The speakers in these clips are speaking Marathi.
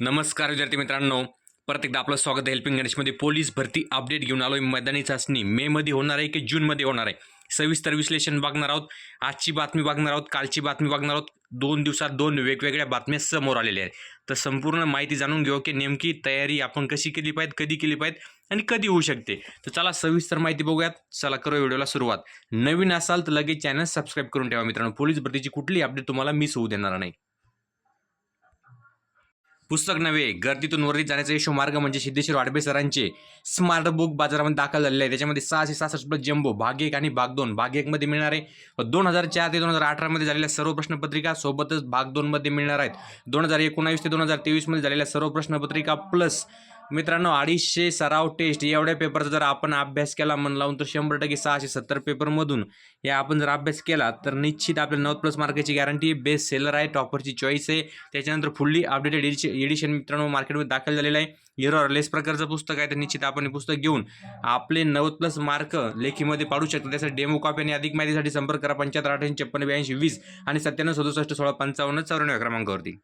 नमस्कार विद्यार्थी मित्रांनो. परत एकदा आपलं स्वागत आहे हेल्पिंग गणेशमध्ये. पोलीस भरती अपडेट घेऊन आलो मैदानी चाचणी मेमध्ये होणार आहे की जूनमध्ये होणार आहे? सविस्तर विश्लेषण बघणार आहोत. आजची बातमी बघणार आहोत. कालची बातमी बघणार आहोत. दोन दिवसात दोन वेगवेगळ्या बातम्या समोर आलेल्या आहेत. तर संपूर्ण माहिती जाणून घेऊ की नेमकी तयारी आपण कशी केली पाहिजे कधी केली पाहिजे आणि कधी होऊ शकते. तर चला सविस्तर माहिती बघूयात. चला करू व्हिडिओला सुरुवात. नवीन असाल तर लगेच चॅनल सबस्क्राईब करून ठेवा मित्रांनो. पोलीस भरतीची कुठली अपडेट तुम्हाला मिस होऊ देणार नाही. पुस्तक नव्हे गर्दीतून वरती जाण्याचा यशो मार्ग म्हणजे सिद्धेश्वर वाडबे सरांचे स्मार्ट बुक बाजारामध्ये दाखल झालेले आहे. त्याच्यामध्ये सहाशे सहासष्ट प्लस जम्बो भाग एक आणि भाग दोन. भाग एकमध्ये मिळणार आहे दोन हजार चार ते दोन हजार अठरामध्ये झालेल्या सर्व प्रश्नपत्रिका सोबतच भाग दोनमध्ये मिळणार आहेत. दोन हजार एकोणावीस ते दोन हजार तेवीसमध्ये झालेल्या सर्व प्रश्नपत्रिका प्लस मित्रांनो अडीचशे सराव टेस्ट एवढ्या पेपरचा जर आपण अभ्यास केला मन लावून तर शंभर टक्के सहाशे सत्तर पेपरमधून या आपण जर अभ्यास केला तर निश्चित आपल्या नव्वद प्लस मार्काची गॅरंटी बेस्ट सेलर आहे टॉपरची चॉईस आहे. त्याच्यानंतर फुल्ली अपडेटेड एडिशन एडिशन मित्रांनो मार्केटमध्ये दाखल झालेलं आहे. हिरो लेस प्रकारचं पुस्तक आहे तर निश्चित आपण हे पुस्तक घेऊन आपले नव्वद प्लस मार्क लेखीमध्ये पाडू शकतो. त्यासाठी डेमो कॉपी आणि अधिक माहितीसाठी संपर्क करा पंच्याहत्तर अठ्ठ्याऐंशी छप्पन्न ब्याऐंशी वीस आणि सत्त्याण्णव सदुसष्ट सोळा पंचावन्न चौऱ्याण्णव क्रमांकावरती.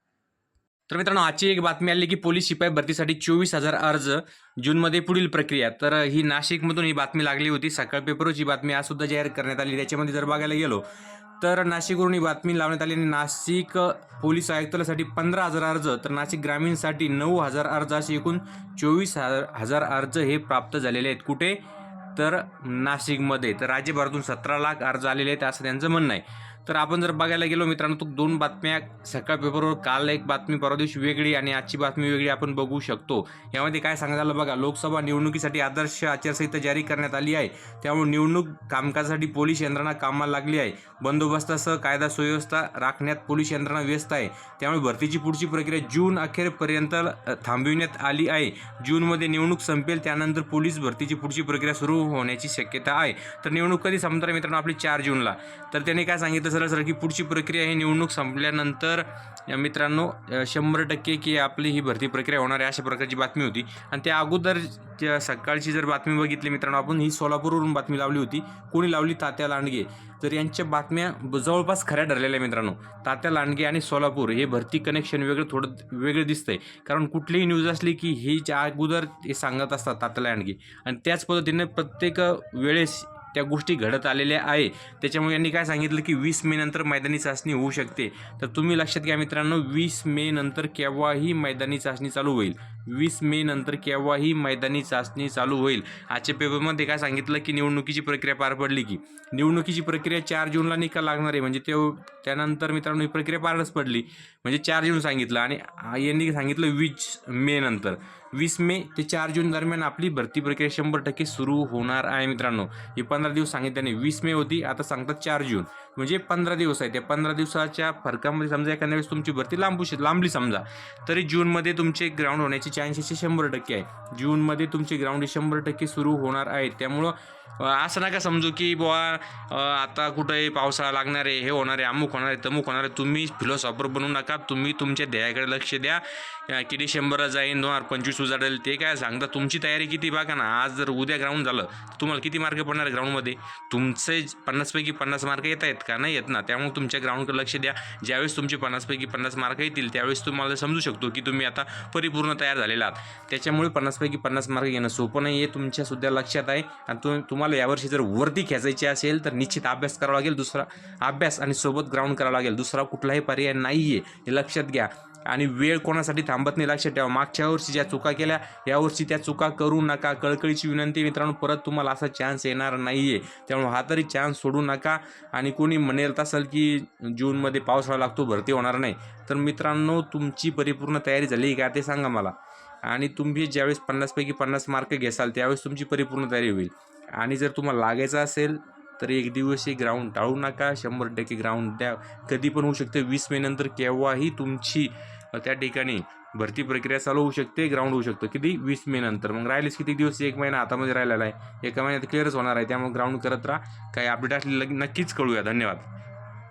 तर मित्रांनो आजची एक बातमी आली की पोलीस शिपाई भरतीसाठी चोवीस हजार अर्ज जूनमध्ये पुढील प्रक्रिया. तर ही नाशिकमधून ही बातमी लागली होती. सकाळ पेपरवरची ही बातमी आज सुद्धा जाहीर करण्यात आली. त्याच्यामध्ये जर बघायला गेलो तर नाशिकवरून ही बातमी लावण्यात आली. आणि नाशिक पोलीस आयुक्तालयासाठी पंधरा हजार अर्ज तर नाशिक ग्रामीणसाठी नऊ हजार अर्ज असे एकूण चोवीस हजार हजार अर्ज हे प्राप्त झालेले आहेत. कुठे? तर नाशिकमध्ये. तर राज्यभरातून सतरा लाख अर्ज आलेले आहेत असं त्यांचं म्हणणं आहे. तर आपण जर बघायला गेलो मित्रांनो तो दोन बातम्या सकाळ पेपरवर काल एक बातमी परवा दिवशी वेगळी आणि आजची बातमी वेगळी आपण बघू शकतो. यामध्ये काय सांगायला बघा लोकसभा निवडणुकीसाठी आदर्श आचारसंहिता जारी करण्यात आली आहे. त्यामुळे निवडणूक कामकाजासाठी पोलीस यंत्रणा कामाला लागली आहे. बंदोबस्तासह कायदा सुव्यवस्था राखण्यात पोलीस यंत्रणा व्यस्त आहे. त्यामुळे भरतीची पुढची प्रक्रिया जून अखेरपर्यंत थांबविण्यात आली आहे. जूनमध्ये निवडणूक संपेल त्यानंतर पोलीस भरतीची पुढची प्रक्रिया सुरू होण्याची शक्यता आहे. तर निवडणूक कधी संपणार मित्रांनो आपली चार जूनला. तर त्याने काय सांगितलं? सरळ सरळ की पुढची प्रक्रिया ही निवडणूक संपल्यानंतर मित्रांनो शंभर टक्के की आपली ही भरती प्रक्रिया होणार आहे अशा प्रकारची बातमी होती. आणि त्या अगोदर सकाळची जर बातमी बघितली मित्रांनो आपण ही सोलापूरवरून बातमी लावली होती. कोणी लावली? तात्या लांडगे. तर यांच्या बातम्या जवळपास खऱ्या ठरलेल्या आहे मित्रांनो. तात्या लांडगे आणि सोलापूर हे भरती कनेक्शन वेगळं थोडं वेगळं दिसतंय. कारण कुठलीही न्यूज असली की हीच्या अगोदर हे सांगत असतात तात्या लांडगे. आणि त्याच पद्धतीने प्रत्येक वेळेस त्या गोष्टी घडत आलेल्या आहे. त्याच्यामुळे यांनी काय सांगितलं की वीस मे नंतर मैदानी चाचणी होऊ शकते. तर तुम्ही लक्षात घ्या मित्रांनो वीस मे नंतर केव्हाही मैदानी चाचणी चालू होईल. वीस मे नंतर केव्हाही मैदानी चाचणी चालू होईल. आजच्या पेपरमध्ये काय सांगितलं की निवडणुकीची प्रक्रिया पार पडली की? निवडणुकीची प्रक्रिया चार जूनला निकाल लागणार आहे. म्हणजे ते त्यानंतर मित्रांनो ही प्रक्रिया पारच पडली. म्हणजे चार जून सांगितलं आणि यांनी सांगितलं वीस मे नंतर. वीस मे ते चार जून दरम्यान आपली भरती प्रक्रिया शंभर टक्के सुरू होणार आहे मित्रांनो. ही पंधरा दिवस सांगितल्याने वीस मे होती आता सांगतात चार जून. म्हणजे पंधरा दिवस आहे. त्या पंधरा दिवसाच्या फरकामध्ये समजा एखाद्या वेळेस तुमची भरती लांबू श लांबली समजा तरी जूनमध्ये तुमचे ग्राउंड होण्याचे चान्सेस शंभर टक्के आहे. जूनमध्ये तुमचे ग्राउंड हे शंभर टक्के सुरू होणार आहे. त्यामुळं असं नका समजू की बुवा आता कुठंही पावसाळा लागणार आहे हे होणार आहे अमुक होणार आहे तमुक होणार आहे. तुम्ही फिलॉसॉफर बनू नका तुम्ही तुमच्या ध्येयाकडे लक्ष द्या. की डिसेंबरला जाईन दोन हजार पंचवीस उजाडेल ते काय सांगता? तुमची तयारी किती बघा ना आज जर उद्या ग्राउंड झालं तर तुम्हाला किती मार्क पडणार आहे ग्राउंडमध्ये तुमचे पन्नासपैकी पन्नास मार्क येत आहेत का? नाही येत ना. त्यामुळे तुमच्या ग्राउंडकडे लक्ष द्या. ज्यावेळेस तुमचे पन्नासपैकी पन्नास मार्क येतील त्यावेळेस तुम्हाला समजू शकतो की तुम्ही आता परिपूर्ण तयार झालेला आहात. त्याच्यामुळे पन्नासपैकी पन्नास मार्क येणं सोपं नाही हे तुमच्यासुद्धा लक्षात आहे. आणि तुम तुम्हाला यावर्षी जर वर्दी खेचायची असेल तर निश्चित अभ्यास करावा लागेल. दुसरा अभ्यास आणि सोबत ग्राउंड करावा लागेल. दुसरा कुठलाही पर्याय नाही आहे हे लक्षात घ्या. आणि वेळ कोणासाठी थांबत नाही लक्षात ठेवा. मागच्या वर्षी ज्या चुका केल्या यावर्षी त्या चुका करू नका. कळकळीची विनंती मित्रांनो परत तुम्हाला असा चान्स येणार नाही आहे त्यामुळे हा तरी चान्स सोडू नका. आणि कोणी म्हणेल असेल की जूनमध्ये पावसाळा लागतो भरती होणार नाही. तर मित्रांनो तुमची परिपूर्ण तयारी झाली का ते सांगा मला. आणि तुम्ही ज्यावेळेस पन्नासपैकी पन्नास मार्क घेसाल त्यावेळेस तुमची परिपूर्ण तयारी होईल. आणि जर तुम्हाला लागायचं असेल तर एक दिवशी ग्राउंड टाळू नका. शंभर टक्के ग्राउंड द्या कधी पण होऊ शकते. वीस मेनंतर केव्हाही तुमची त्या ठिकाणी भरती प्रक्रिया चालू होऊ शकते ग्राउंड होऊ शकतं. किती? वीस मे नंतर. मग राहिलेच किती दिवस? एक महिना हातामध्ये राहिलेला आहे. एका महिन्यात क्लिअरच होणार आहे. त्यामुळे ग्राउंड करत राहा. काही अपडेट असले नक्कीच कळूया. धन्यवाद.